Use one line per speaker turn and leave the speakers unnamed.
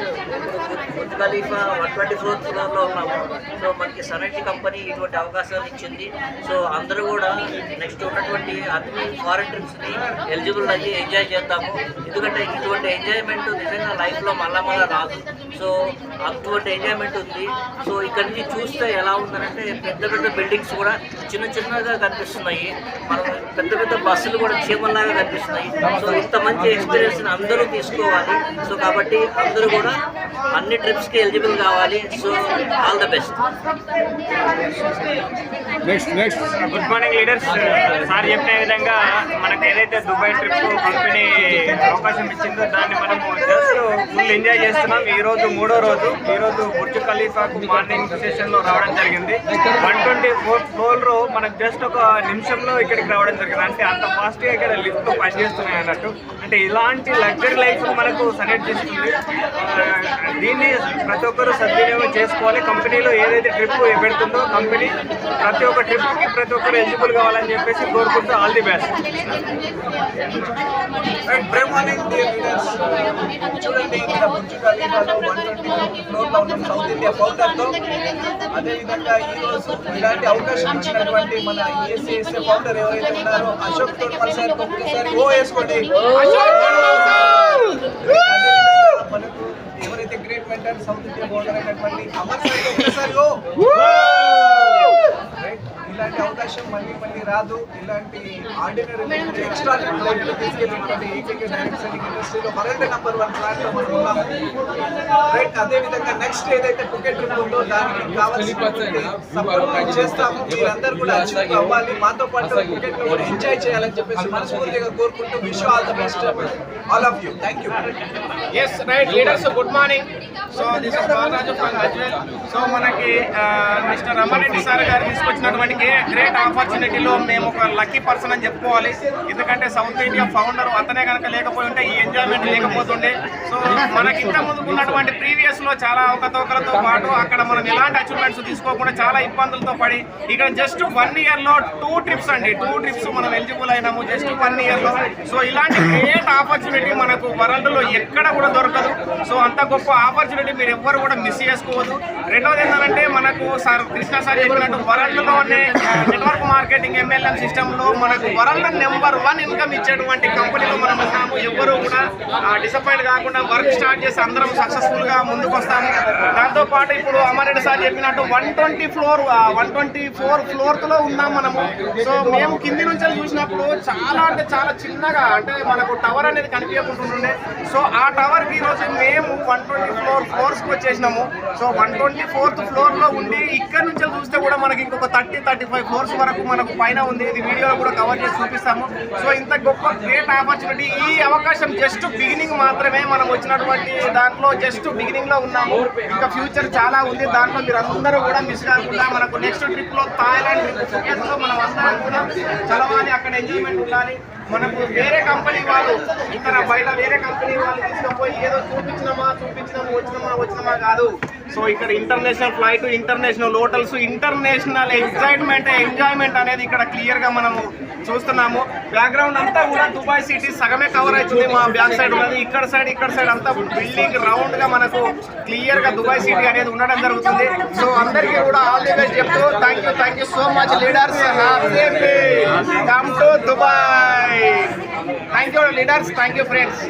Thank you. Burj Khalifa one twenty fourth ఫ్లోర్లో ఉన్నాము. So మనకి సనటి కంపెనీ ఇటువంటి అవకాశాలు ఇచ్చింది. సో అందరూ కూడా నెక్స్ట్ ఉన్నటువంటి అన్ని ఫారెన్ ట్రిప్స్ని ఎలిజిబుల్ అయ్యి ఎంజాయ్ చేద్దాము. ఎందుకంటే ఇటువంటి ఎంజాయ్మెంట్ నిజంగా లైఫ్లో మళ్ళా మళ్ళా రాదు. సో అటువంటి ఎంజాయ్మెంట్ ఉంది. సో ఇక్కడ నుంచి చూస్తే ఎలా ఉందనంటే పెద్ద పెద్ద బిల్డింగ్స్ కూడా చిన్న చిన్నగా కనిపిస్తున్నాయి. మనం పెద్ద పెద్ద బస్సులు కూడా చీమల్లాగా కనిపిస్తున్నాయి. సో ఇంత మంచి ఎక్స్పీరియన్స్ అందరూ తీసుకోవాలి. సో కాబట్టి అందరూ కూడా Okay. అన్ని ట్రిప్స్కి ఎలిజిబుల్ కావాలి. So all the best
next next
good morning leaders sir చెప్పిన విధంగా మనకు ఏదైతే దుబాయ్ ట్రిప్ కంపెనీ అవకాశం ఇచ్చిందో దాన్ని మనము జస్ట్ ఫుల్ ఎంజాయ్ చేస్తున్నాం. ఈ రోజు మూడో రోజు. ఈ రోజు బుర్జ్ ఖలీఫాకు మార్నింగ్ సెషన్లో రావడం జరిగింది. వన్ ట్వంటీ ఫోర్త్ ఫ్లోర్లో మనకు జస్ట్ ఒక నిమిషంలో ఇక్కడికి రావడం జరిగింది. అంటే అంత ఫాస్ట్గా ఇక్కడ లిఫ్ట్ పనిచేస్తున్నాయి అన్నట్టు. అంటే ఇలాంటి లగ్జరీ లైఫ్ మనకు సజెస్ట్ చేస్తుంది. దీన్ని ప్రతి ఒక్కరు సద్వినియోగం చేసుకోవాలి. కంపెనీలో ఏదైతే ట్రిప్ పెడుతుందో కంపెనీ ప్రతి ఒక్క ట్రిప్కి ప్రతి ఒక్కరు ఎలిజిబుల్ కావాలని చెప్పేసి కోరుకుంటూ all the best.
And good morning dear leaders చూడండి ఇక్కడ బుర్జ్ ఖలీఫాలో వన్ ట్వంటీ ఫ్లోర్లో ఉన్న సౌత్ ఇండియా ఫౌండర్తో అదేవిధంగా ఈ రోజు ఇలాంటి అవకాశం ఇచ్చినటువంటి మన ఈఎస్ఏఎస్ఏ ఫౌండర్ ఎవరైతే ఉన్నారో అశోక్ తోడ్మల్ సార్ ఒక్కసారి ఓ వేసుకోండి అదేవిధంగా మనకు ఎవరైతే great mentor south India founder అయినటువంటి అమర్ సార్ ఒక్కసారి ఓ రైట్ ఇలాంటి అవకాశం మళ్ళీ మళ్ళీ రాదు. ఇలాంటి ఆర్డినరీ ఎక్స్ట్రా లైఫ్లో తీసుకెళ్ళినటువంటి ఏకైక డైరెక్షన్ ఇండస్ట్రీలో వరల్డ్ నెంబర్ వన్ ప్లాన్లో మనం ఉన్నాము రైట్ అదేవిధంగా నెక్స్ట్ ఏదైతే క్రికెట్ ట్రిప్ ఉందో దానికి కావాల్సిన సపోర్ట్ చేస్తాము. మీరందరూ కూడా అచీవ్ అవ్వాలి. మాతో పాటు పుకెట్లో కూడా ఎంజాయ్ చేయాలని చెప్పేసి మనస్ఫూర్తిగా కోరుకుంటూ wish all the best all of you thank you
S right leaders good morning so this is Balaraju from Gajwel so మనకి మిస్టర్ రమారెడ్డి సార్ గారు తీసుకొచ్చినటువంటి గ్రేట్ ఆపర్చునిటీలో మేము ఒక లక్కీ పర్సన్ అని చెప్పుకోవాలి. ఎందుకంటే సౌత్ ఇండియా ఫౌండర్ అతనే కనుక లేకపోయి ఉంటే ఈ ఎంజాయ్మెంట్ లేకపోతుండే. సో మనకి ఇంత ముందుకున్నటువంటి ప్రీవియస్లో చాలా అవకతవకలతో పాటు అక్కడ మనం ఎలాంటి అచీవ్మెంట్స్ తీసుకోకుండా చాలా ఇబ్బందులతో పడి ఇక్కడ జస్ట్ వన్ ఇయర్లో టూ ట్రిప్స్ అండి. టూ ట్రిప్స్ మనం ఎలిజిబుల్ అయినాము జస్ట్ వన్ ఇయర్లో. సో ఇలాంటి గ్రేట్ ఆపర్చునిటీ మనకు వరల్డ్లో ఎక్కడ కూడా దొరకదు. సో అంత గొప్ప ఆపర్చునిటీ మీరు ఎవ్వరు కూడా మిస్ చేసుకోవద్దు. రెండవది ఏంటంటే మనకు సార్ కృష్ణ సార్ చెప్పినట్టు వరల్డ్లోనే నెట్వర్క్ మార్కెటింగ్ ఎంఎల్ఎం సిస్టమ్లో మనకు వరల్డ్ నెంబర్ వన్ ఇన్కమ్ ఇచ్చేటువంటి కంపెనీలో మనం వస్తాము ఎవ్వరు కూడా డిసప్పాయింట్ కాకుండా వర్క్ స్టార్ట్ చేసి అందరం సక్సెస్ఫుల్గా ముందుకు వస్తాము దాంతో పాటు ఇప్పుడు అమరెడ్డి సార్ చెప్పినట్టు one twenty floor one twenty four ఫ్లోర్లో ఉన్నాం మనము. సో మేము కింది నుంచి చూసినప్పుడు చాలా అంటే చాలా చిన్నగా అంటే మనకు టవర్ అనేది కనిపించకుంటుండే. సో ఆ టవర్కి ఈరోజు మేము వన్ ట్వంటీ ఫ్లోర్ ఫ్లోర్స్కి వచ్చేసినాము. సో వన్ ట్వంటీ ఫోర్త్ ఫ్లోర్లో ఉండి ఇక్కడ నుంచి చూస్తే కూడా మనకి ఇంకొక థర్టీ థర్టీ ఫైవ్ ఫ్లోర్స్ వరకు మనకు పైన ఉంది. ఇది వీడియోలో కూడా కవర్ చేసి చూపిస్తాము. సో ఇంత గొప్ప గ్రేట్ ఆపర్చునిటీ ఈ అవకాశం జస్ట్ బిగినింగ్ మాత్రమే మనం వచ్చినటువంటి దాంట్లో జస్ట్ బిగినింగ్లో ఉన్నాము. ఇంకా ఫ్యూచర్ చాలా ఉంది. దాంట్లో మీరు అందరూ కూడా మిస్ కాకుండా మనకు నెక్స్ట్ ట్రిప్లో థాయిలాండ్ ట్రిప్లో మనం అందరం కూడా చలవాలి అక్కడ ఎంజాయ్మెంట్ ఉండాలి. మనకు వేరే కంపెనీ వాళ్ళు ఇక్కడ బయట వేరే కంపెనీ ఏదో చూపించినమా చూపించినామా వచ్చినమా వచ్చినమా కాదు. సో ఇక్కడ international flight international hotels international excitement enjoyment అనేది ఇక్కడ క్లియర్గా మనము చూస్తున్నాము. బ్యాక్గ్రౌండ్ అంతా కూడా దుబాయ్ సిటీ సగమే కవర్ అవుతుంది మా బ్యాక్ సైడ్ ఉన్నది. ఇక్కడ సైడ్ ఇక్కడ సైడ్ అంతా బిల్డింగ్ రౌండ్గా మనకు క్లియర్గా దుబాయ్ సిటీ అనేది ఉండడం జరుగుతుంది. సో అందరికీ కూడా ఆల్ ది బెస్ట్ చెప్తూ thank you thank you so much leaders come to Dubai thank you leaders thank you friends